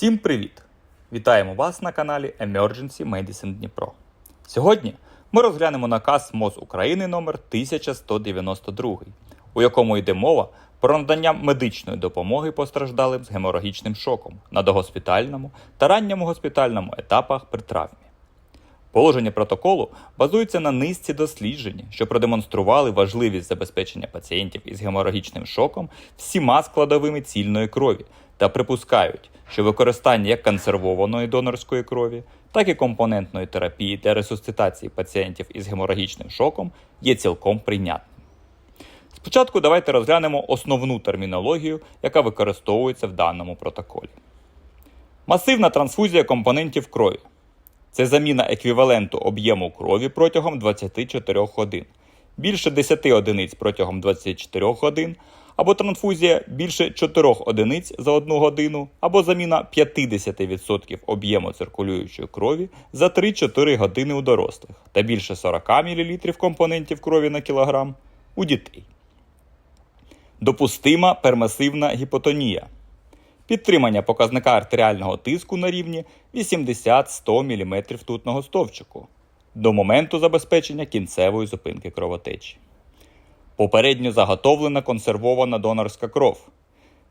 Всім привіт! Вітаємо вас на каналі Emergency Medicine Дніпро. Сьогодні ми розглянемо наказ МОЗ України номер 1192, у якому йде мова про надання медичної допомоги постраждалим з геморагічним шоком на догоспітальному та ранньому госпітальному етапах при травмі. Положення протоколу базується на низці досліджень, що продемонстрували важливість забезпечення пацієнтів із геморагічним шоком всіма складовими цільної крові та припускають, що використання як консервованої донорської крові, так і компонентної терапії для ресусцитації пацієнтів із геморагічним шоком є цілком прийнятним. Спочатку давайте розглянемо основну термінологію, яка використовується в даному протоколі. Масивна трансфузія компонентів крові. Це заміна еквіваленту об'єму крові протягом 24 годин, більше 10 одиниць протягом 24 годин, або трансфузія більше 4 одиниць за 1 годину, або заміна 50% об'єму циркулюючої крові за 3-4 години у дорослих та більше 40 мл компонентів крові на кілограм у дітей. Допустима пермасивна гіпотонія. Підтримання показника артеріального тиску на рівні 80-100 мм ртутного стовпчику до моменту забезпечення кінцевої зупинки кровотечі. Попередньо заготовлена консервована донорська кров.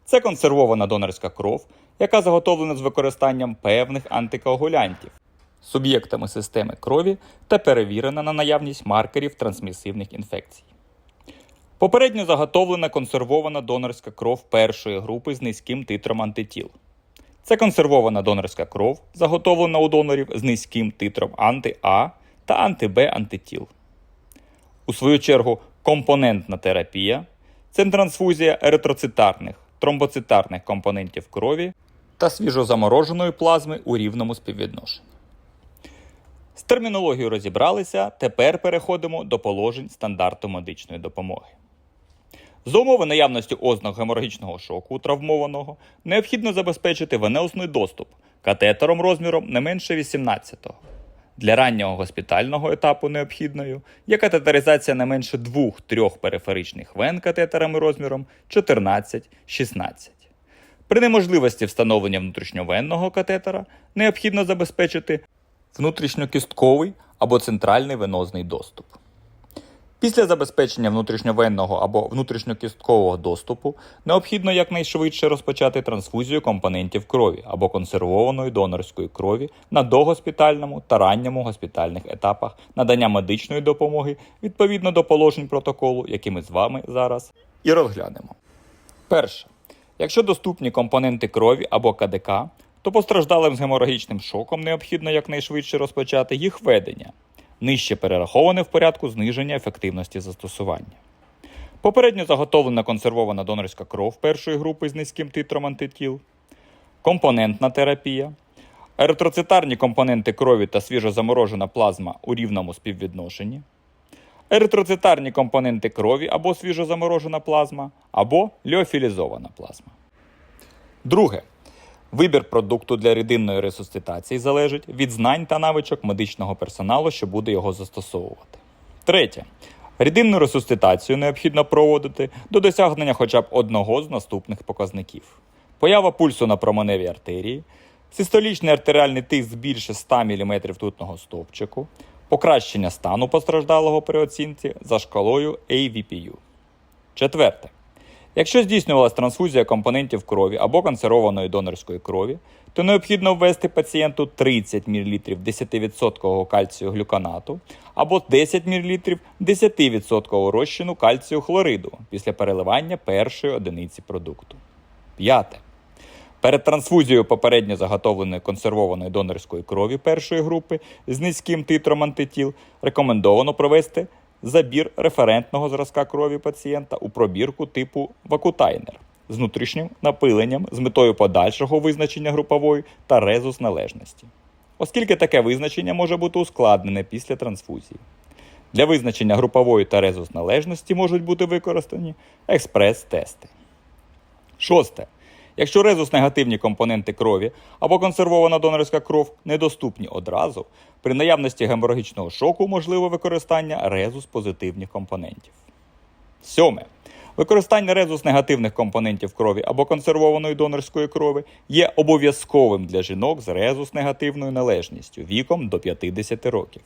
Це консервована донорська кров, яка заготовлена з використанням певних антикоагулянтів, суб'єктами системи крові та перевірена на наявність маркерів трансмісивних інфекцій. Попередньо заготовлена консервована донорська кров першої групи з низьким титром антитіл. Це консервована донорська кров, заготовлена у донорів з низьким титром анти-А та анти-Б антитіл. У свою чергу, компонентна терапія це трансфузія еритроцитарних, тромбоцитарних компонентів крові та свіжозамороженої плазми у рівному співвідношенні. З термінологією розібралися, тепер переходимо до положень стандарту медичної допомоги. За умови наявності ознак геморагічного шоку травмованого необхідно забезпечити венеусний доступ катетером розміром не менше 18-го. Для раннього госпітального етапу необхідною є катетеризація не менше 2-3 периферичних вен катетерами розміром 14-16. При неможливості встановлення внутрішньовенного катетера необхідно забезпечити внутрішньокістковий або центральний венозний доступ. Після забезпечення внутрішньовенного або внутрішньокісткового доступу необхідно якнайшвидше розпочати трансфузію компонентів крові або консервованої донорської крові на догоспітальному та ранньому госпітальних етапах надання медичної допомоги відповідно до положень протоколу, які ми з вами зараз і розглянемо. Перше. Якщо доступні компоненти крові або КДК, то постраждалим з геморагічним шоком необхідно якнайшвидше розпочати їх ведення, нижче перераховане в порядку зниження ефективності застосування. Попередньо заготовлена консервована донорська кров першої групи з низьким титром антитіл, компонентна терапія, еритроцитарні компоненти крові та свіжозаморожена плазма у рівному співвідношенні, еритроцитарні компоненти крові або свіжозаморожена плазма, або ліофілізована плазма. Друге. Вибір продукту для рідинної ресусцитації залежить від знань та навичок медичного персоналу, що буде його застосовувати. Третє. Рідинну ресусцитацію необхідно проводити до досягнення хоча б одного з наступних показників: поява пульсу на променевій артерії, систолічний артеріальний тиск більше 100 мм ртутного стовпчику, покращення стану постраждалого при оцінці за шкалою AVPU. Четверте. Якщо здійснювалася трансфузія компонентів крові або консервованої донорської крові, то необхідно ввести пацієнту 30 мл 10% кальцію глюконату або 10 мл 10% розчину кальцію хлориду після переливання першої одиниці продукту. П'яте. Перед трансфузією попередньо заготовленої консервованої донорської крові першої групи з низьким титром антитіл рекомендовано провести забір референтного зразка крові пацієнта у пробірку типу вакутайнер з внутрішнім напиленням з метою подальшого визначення групової та резус належності, оскільки таке визначення може бути ускладнене після трансфузії. Для визначення групової та резус належності можуть бути використані експрес-тести. Шосте. Якщо резус негативні компоненти крові або консервована донорська кров недоступні одразу, при наявності геморагічного шоку можливе використання резус позитивних компонентів. Сьоме. Використання резус негативних компонентів крові або консервованої донорської крові є обов'язковим для жінок з резус негативною належністю віком до 50 років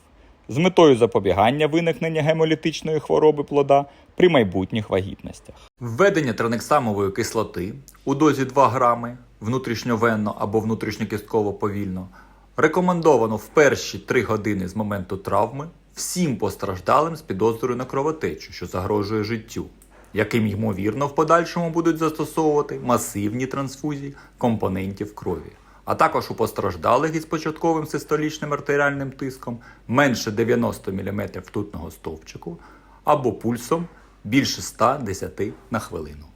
з метою запобігання виникнення гемолітичної хвороби плода при майбутніх вагітностях. Введення транексамової кислоти у дозі 2 грами внутрішньовенно або внутрішньокістково повільно рекомендовано в перші 3 години з моменту травми всім постраждалим з підозрою на кровотечу, що загрожує життю, яким ймовірно в подальшому будуть застосовувати масивні трансфузії компонентів крові, а також у постраждалих із початковим систолічним артеріальним тиском менше 90 мм ртутного стовпчику або пульсом більше 110 на хвилину.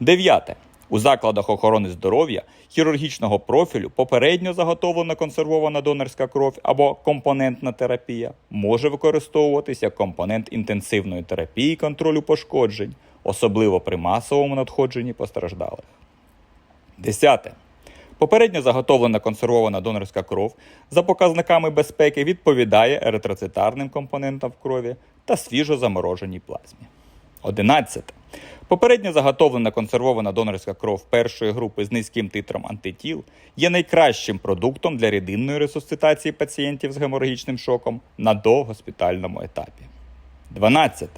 Дев'яте. У закладах охорони здоров'я хірургічного профілю попередньо заготовлена консервована донорська кров або компонентна терапія може використовуватися як компонент інтенсивної терапії контролю пошкоджень, особливо при масовому надходженні постраждалих. Десяте. Попередньо заготовлена консервована донорська кров за показниками безпеки відповідає еритроцитарним компонентам в крові та свіжо замороженій плазмі. 11. Попередньо заготовлена консервована донорська кров першої групи з низьким титром антитіл є найкращим продуктом для рідинної ресусцитації пацієнтів з геморагічним шоком на догоспітальному етапі. 12.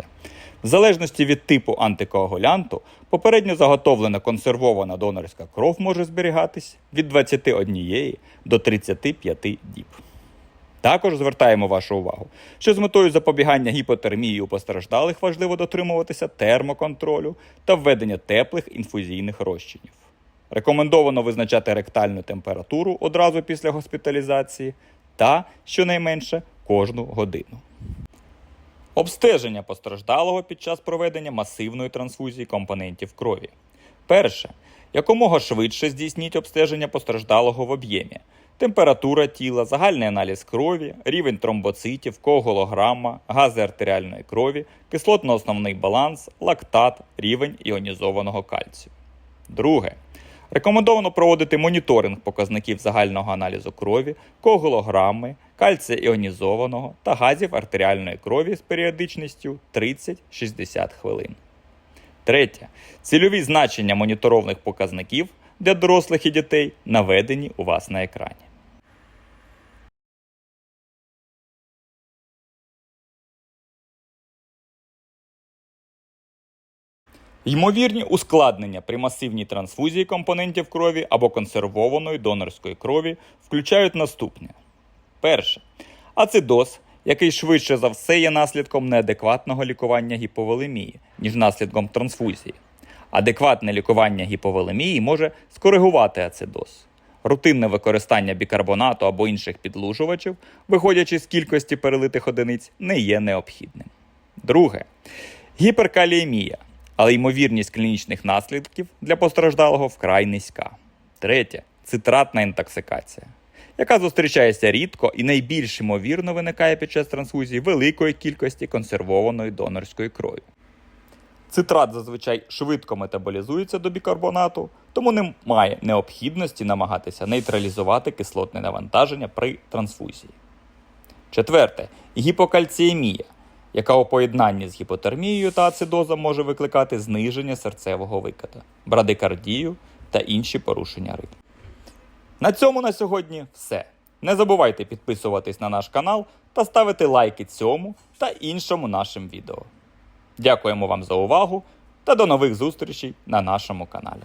В залежності від типу антикоагулянту, попередньо заготовлена консервована донорська кров може зберігатись від 21 до 35 діб. Також звертаємо вашу увагу, що з метою запобігання гіпотермії у постраждалих важливо дотримуватися термоконтролю та введення теплих інфузійних розчинів. Рекомендовано визначати ректальну температуру одразу після госпіталізації та, щонайменше, кожну годину. Обстеження постраждалого під час проведення масивної трансфузії компонентів крові. Перше. Якомога швидше здійсніть обстеження постраждалого в об'ємі. Температура тіла, загальний аналіз крові, рівень тромбоцитів, коагулограма, гази артеріальної крові, кислотно-основний баланс, лактат, рівень іонізованого кальцію. Друге. Рекомендовано проводити моніторинг показників загального аналізу крові, коголограми, кальція іонізованого та газів артеріальної крові з періодичністю 30-60 хвилин. Третє. Цільові значення моніторовних показників для дорослих і дітей наведені у вас на екрані. Ймовірні ускладнення при масивній трансфузії компонентів крові або консервованої донорської крові включають наступне: перше ацидоз, який швидше за все є наслідком неадекватного лікування гіповолемії, ніж наслідком трансфузії. Адекватне лікування гіповолемії може скоригувати ацидоз. Рутинне використання бікарбонату або інших підлужувачів, виходячи з кількості перелитих одиниць, не є необхідним. Друге гіперкаліємія, але ймовірність клінічних наслідків для постраждалого вкрай низька. Третє цитратна інтоксикація, яка зустрічається рідко і найбільш ймовірно виникає під час трансфузії великої кількості консервованої донорської крові. Цитрат зазвичай швидко метаболізується до бікарбонату, тому немає необхідності намагатися нейтралізувати кислотне навантаження при трансфузії. Четверте гіпокальціємія, яка у поєднанні з гіпотермією та ацидозом може викликати зниження серцевого викиду, брадикардію та інші порушення ритму. На цьому на сьогодні все. Не забувайте підписуватись на наш канал та ставити лайки цьому та іншому нашим відео. Дякуємо вам за увагу та до нових зустрічей на нашому каналі.